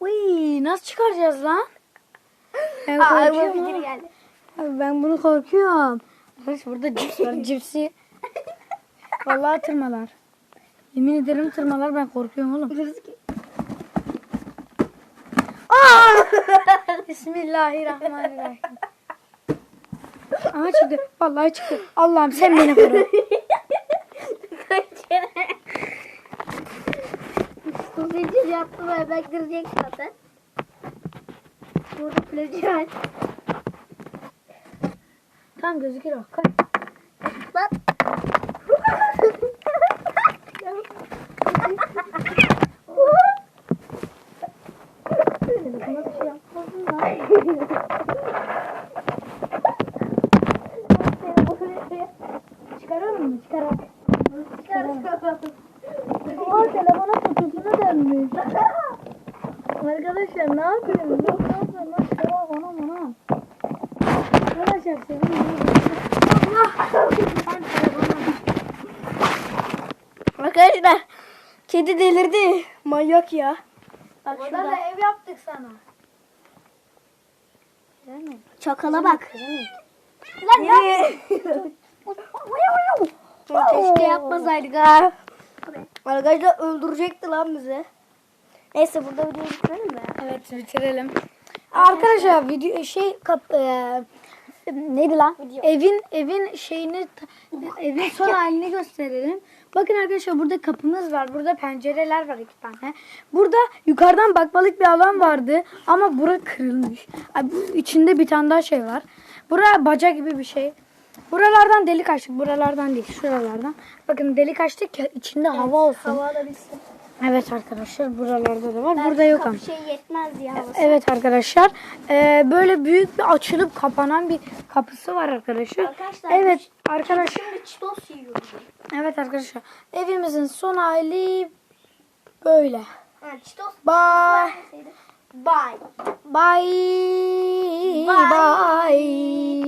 Uy, nasıl çıkaracağız lan? Ben Aa, aklıma korkuyorum. fikir ha. geldi. Abi ben bunu korkuyorum. Arkadaş burada cips var. Cipsi. Vallahi tırmalar. Yemin ederim tırmalar ben korkuyorum oğlum. Bismillahirrahmanirrahim. Aha çıktı. Vallahi çıktı. Allah'ım sen beni koru. Sosyacı yaptı ve bektirecek zaten. Burada plajı aç. Tam gözükür o. Koy. Lan. Yapmadın lan. Çıkaralım mı? Çıkaralım. Telefona fotoğrafına dönmüş. Arkadaşlar ne yapıyorsun? Yok ne yapıyorsun? Lan çıkaralım ona ona. Arkadaşlar sevin. Allah! Ben telefona Arkadaşlar kedi delirdi. Manyak ya. Bak Burada da ev yaptık sana. Çakala bak. Lan ya. Keşke yapmasaydık ha. Arkadaşlar öldürecekti lan bizi. Neyse burada videoyu bitirelim mi? Evet bitirelim. Arkadaşlar video şey kap e, neydi lan? Evin evin şeyini evin son halini gösterelim. Bakın arkadaşlar burada kapımız var. Burada pencereler var iki tane. Burada yukarıdan bakmalık bir alan vardı ama bura kırılmış. İçinde bir tane daha şey var. Bura baca gibi bir şey. Buralardan delik açtık. Buralardan değil. Şuralardan. Bakın delik açtık ki içinde hava olsun. Hava alabilsin. Evet arkadaşlar buralarda da var. Burada yok ama. Şey yetmez ya havası. Evet arkadaşlar. Ee, böyle büyük bir açılıp kapanan bir kapısı var arkadaşlar. Arkadaşlar, Evet arkadaşlar. Şimdi çitos yiyoruz. Evet arkadaşlar. Evimizin son hali böyle. Ha çitos. Bye. Bye. Bye. Bye. Bye.